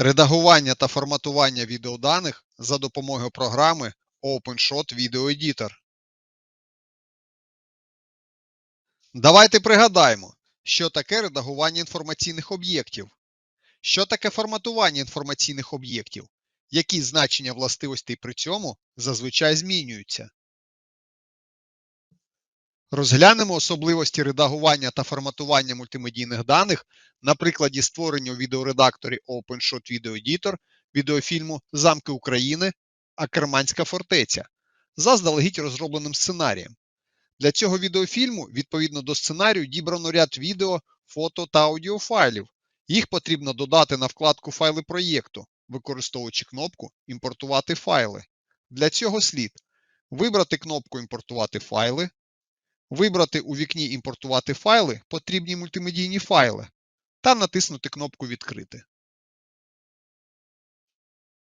Редагування та форматування відеоданих за допомогою програми OpenShot Video Editor. Давайте пригадаємо, що таке редагування інформаційних об'єктів, що таке форматування інформаційних об'єктів, які значення властивостей при цьому зазвичай змінюються. Розглянемо особливості редагування та форматування мультимедійних даних на прикладі створення у відеоредакторі OpenShot Video Editor відеофільму Замки України Акерманська фортеця заздалегідь розробленим сценарієм. Для цього відеофільму відповідно до сценарію дібрано ряд відео, фото та аудіофайлів. Їх потрібно додати на вкладку Файли проєкту, використовуючи кнопку Імпортувати файли. Для цього слід вибрати кнопку Імпортувати файли, вибрати у вікні Імпортувати файли потрібні мультимедійні файли та натиснути кнопку Відкрити.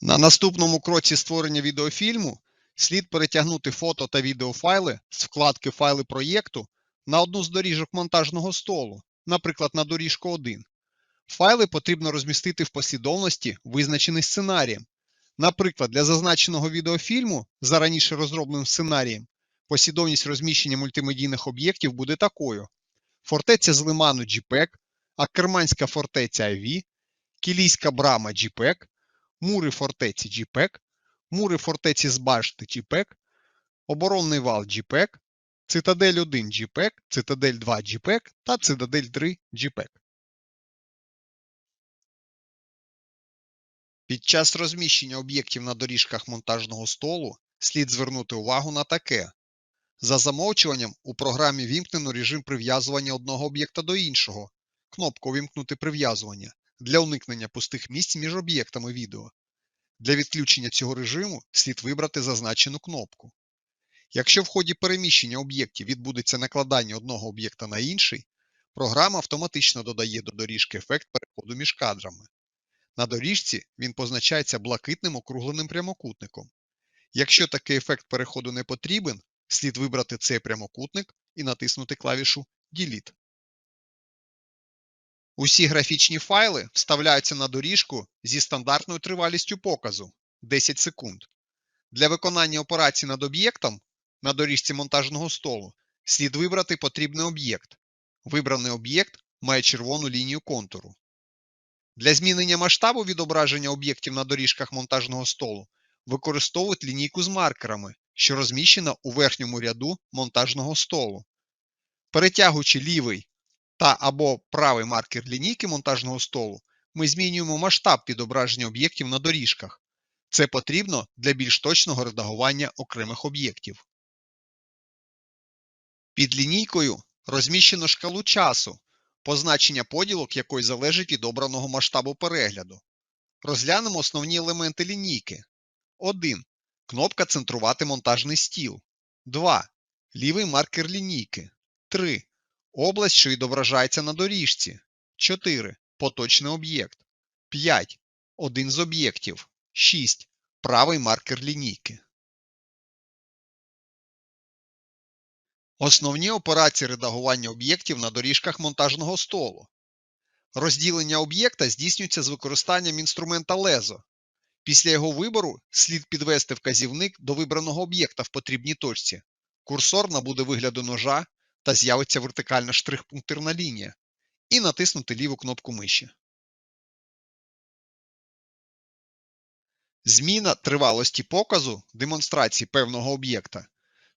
На наступному кроці створення відеофільму слід перетягнути фото та відеофайли з вкладки Файли проєкту на одну з доріжок монтажного столу, наприклад, на доріжку 1. Файли потрібно розмістити в послідовності, визначений сценарієм. Наприклад, для зазначеного відеофільму за раніше розробленим сценарієм послідовність розміщення мультимедійних об'єктів буде такою: фортеця з лиману JPEG, Акерманська фортеця AV, Кілійська брама JPEG, мури фортеці JPEG, мури фортеці з башти JPEG, оборонний вал JPEG, цитадель 1 JPEG, цитадель 2 JPEG та цитадель 3 JPEG. Під час розміщення об'єктів на доріжках монтажного столу слід звернути увагу на таке. За замовчуванням у програмі вімкнено режим прив'язування одного об'єкта до іншого, кнопку Вімкнути прив'язування для уникнення пустих місць між об'єктами відео. Для відключення цього режиму слід вибрати зазначену кнопку. Якщо в ході переміщення об'єктів відбудеться накладання одного об'єкта на інший, програма автоматично додає до доріжки ефект переходу між кадрами. На доріжці він позначається блакитним округленим прямокутником. Якщо такий ефект переходу не потрібен, слід вибрати цей прямокутник і натиснути клавішу Delete. Усі графічні файли вставляються на доріжку зі стандартною тривалістю показу 10 секунд. Для виконання операцій над об'єктом на доріжці монтажного столу слід вибрати потрібний об'єкт. Вибраний об'єкт має червону лінію контуру. Для змінення масштабу відображення об'єктів на доріжках монтажного столу використовують лінійку з маркерами, що розміщена у верхньому ряду монтажного столу. Перетягуючи лівий та або правий маркер лінійки монтажного столу, ми змінюємо масштаб відображення об'єктів на доріжках. Це потрібно для більш точного редагування окремих об'єктів. Під лінійкою розміщено шкалу часу, позначення поділок якої залежить від обраного масштабу перегляду. Розглянемо основні елементи лінійки. 1. Кнопка Центрувати монтажний стіл. 2. Лівий маркер лінійки. 3. Область, що відображається на доріжці. 4. Поточний об'єкт. 5. Один з об'єктів. 6. Правий маркер лінійки. Основні операції редагування об'єктів на доріжках монтажного столу. Розділення об'єкта здійснюється з використанням інструмента лезо. Після його вибору слід підвести вказівник до вибраного об'єкта в потрібній точці. Курсор набуде вигляду ножа та з'явиться вертикальна штрих-пунктирна лінія. І натиснути ліву кнопку миші. Зміна тривалості показу демонстрації певного об'єкта.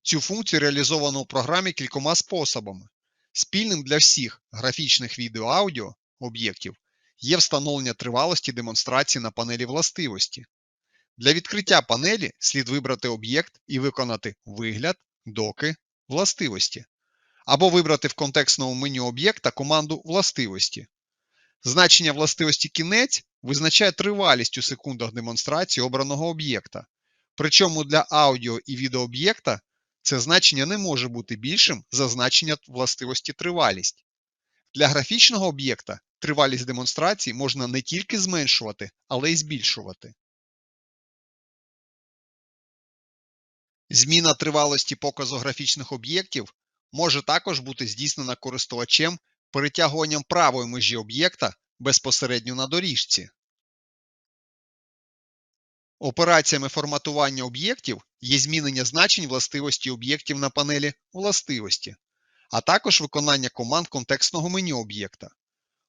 Цю функцію реалізовано у програмі кількома способами. Спільним для всіх графічних відео-аудіо об'єктів є встановлення тривалості демонстрації на панелі властивості. Для відкриття панелі слід вибрати об'єкт і виконати Вигляд, доки, властивості. Або вибрати в контекстному меню об'єкта команду Властивості. Значення властивості кінець визначає тривалість у секундах демонстрації обраного об'єкта. Причому для аудіо і відеооб'єкта це значення не може бути більшим за значення властивості тривалість. Для графічного об'єкта тривалість демонстрації можна не тільки зменшувати, але й збільшувати. Зміна тривалості показу графічних об'єктів може також бути здійснена користувачем перетягуванням правої межі об'єкта безпосередньо на доріжці. Операціями форматування об'єктів є змінення значень властивості об'єктів на панелі Властивості, а також виконання команд контекстного меню об'єкта.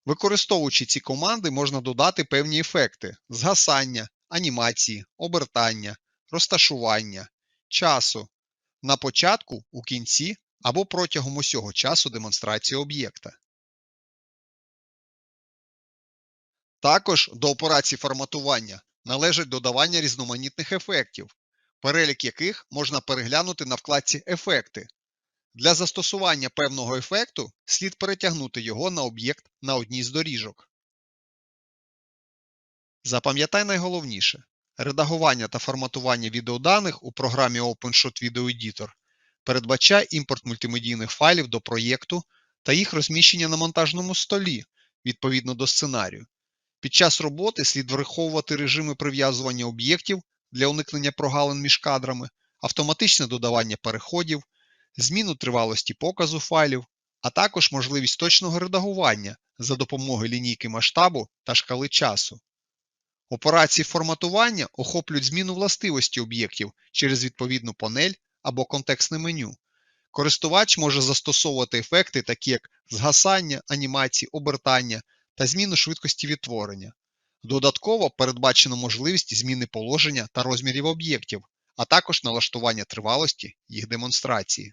Використовуючи ці команди, можна додати певні ефекти згасання, анімації, обертання, розташування, часу на початку, у кінці або протягом усього часу демонстрації об'єкта. Також до операцій форматування належить додавання різноманітних ефектів, перелік яких можна переглянути на вкладці Ефекти. Для застосування певного ефекту слід перетягнути його на об'єкт на одній з доріжок. Запам'ятай найголовніше. Редагування та форматування відеоданих у програмі OpenShot Video Editor передбачає імпорт мультимедійних файлів до проєкту та їх розміщення на монтажному столі відповідно до сценарію. Під час роботи слід враховувати режими прив'язування об'єктів для уникнення прогалин між кадрами, автоматичне додавання переходів, зміну тривалості показу файлів, а також можливість точного редагування за допомогою лінійки масштабу та шкали часу. Операції форматування охоплюють зміну властивості об'єктів через відповідну панель або контекстне меню. Користувач може застосовувати ефекти, такі як згасання, анімації, обертання та зміну швидкості відтворення. Додатково передбачено можливість зміни положення та розмірів об'єктів, а також налаштування тривалості їх демонстрації.